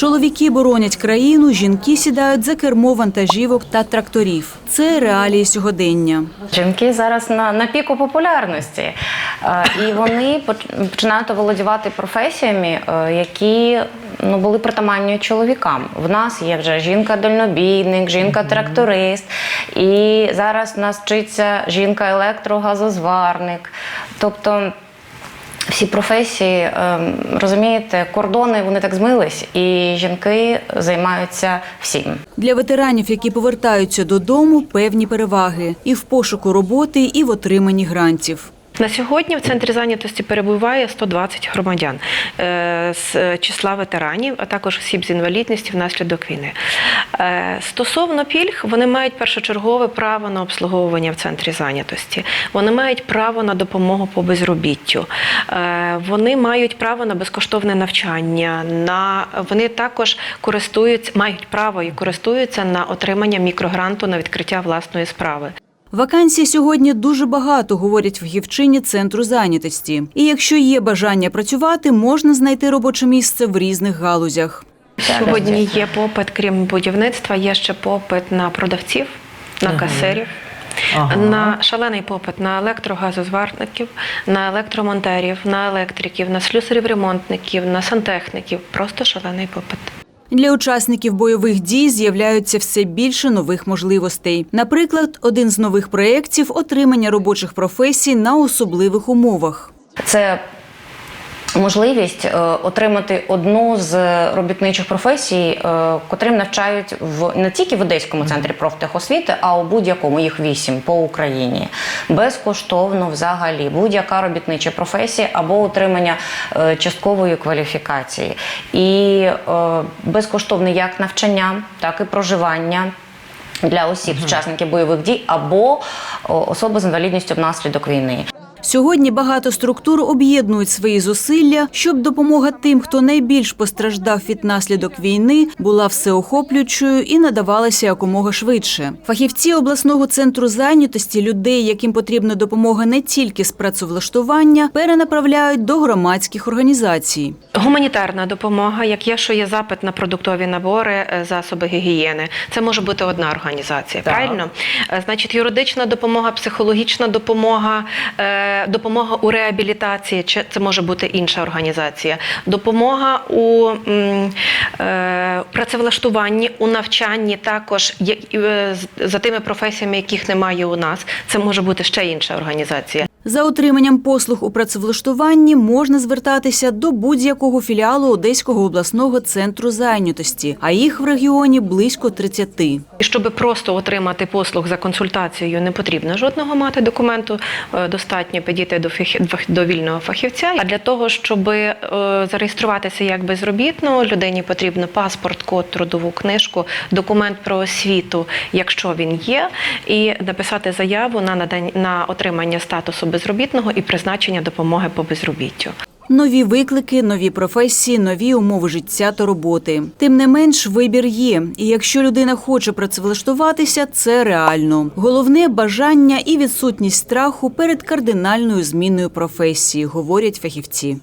Чоловіки боронять країну, жінки сідають за кермо вантажівок та тракторів. Це реалії сьогодення. Жінки зараз на, на піку популярності, Е, і вони поч- починають володівати професіями, е, які ну, були притаманні чоловікам. В нас є вже жінка-дальнобійник, жінка-тракторист, і зараз нас вчиться жінка-електрогазозварник. Тобто всі професії, ем, розумієте, кордони вони так змились, і жінки займаються всім. Для ветеранів, які повертаються додому, певні переваги і в пошуку роботи, і в отриманні грантів. На сьогодні в центрі зайнятості перебуває 120 громадян е, з числа ветеранів, а також осіб з інвалідністю внаслідок війни. Е, Стосовно пільг, вони мають першочергове право на обслуговування в центрі зайнятості. Вони мають право на допомогу по безробіттю. Е, Вони мають право на безкоштовне навчання. На вони також користуються, мають право і користуються на отримання мікрогранту на відкриття власної справи. Вакансій сьогодні дуже багато, говорять фахівчині центру зайнятості. І якщо є бажання працювати, можна знайти робоче місце в різних галузях. Сьогодні є попит, крім будівництва, є ще попит на продавців, на касирів. На шалений попит на електрогазозварників, на електромонтерів, на електриків, на слюсарів-ремонтників, на сантехніків. Просто шалений попит. Для учасників бойових дій з'являються все більше нових можливостей. Наприклад, один з нових проєктів – отримання робочих професій на особливих умовах. Це можливість е, отримати одну з робітничих професій, е, котрим навчають в не тільки в Одеському центрі профтехосвіти, а у будь-якому їх вісім по Україні. Безкоштовно взагалі будь-яка робітнича професія або отримання е, часткової кваліфікації. І е, безкоштовне як навчання, так і проживання. Для осіб, учасників бойових дій або особи з інвалідністю внаслідок війни. Сьогодні багато структур об'єднують свої зусилля, щоб допомога тим, хто найбільш постраждав від наслідок війни, була всеохоплюючою і надавалася якомога швидше. Фахівці обласного центру зайнятості людей, яким потрібна допомога не тільки з працевлаштування, перенаправляють до громадських організацій. Гуманітарна допомога, як є, що є запит на продуктові набори, е, засоби гігієни. Це може бути одна організація, Так. правильно? Е, Значить, юридична допомога, психологічна допомога, е, допомога у реабілітації, чи це може бути інша організація. Допомога у працевлаштуванні, у навчанні також за тими професіями, яких немає у нас. Це може бути ще інша організація. За отриманням послуг у працевлаштуванні можна звертатися до будь-якого філіалу Одеського обласного центру зайнятості, а їх в регіоні близько 30. Щоб просто отримати послуг за консультацією, не потрібно жодного мати документу. е, Достатньо підійти до до вільного фахівця. А для того, щоб е, зареєструватися як безробітно, людині потрібно паспорт, код, трудову книжку, документ про освіту, якщо він є, і написати заяву на надання на отримання статусу безробітного і призначення допомоги по безробіттю. Нові виклики, нові професії, нові умови життя та роботи. Тим не менш, вибір є. І якщо людина хоче працевлаштуватися, це реально. Головне бажання і відсутність страху перед кардинальною зміною професії, говорять фахівці.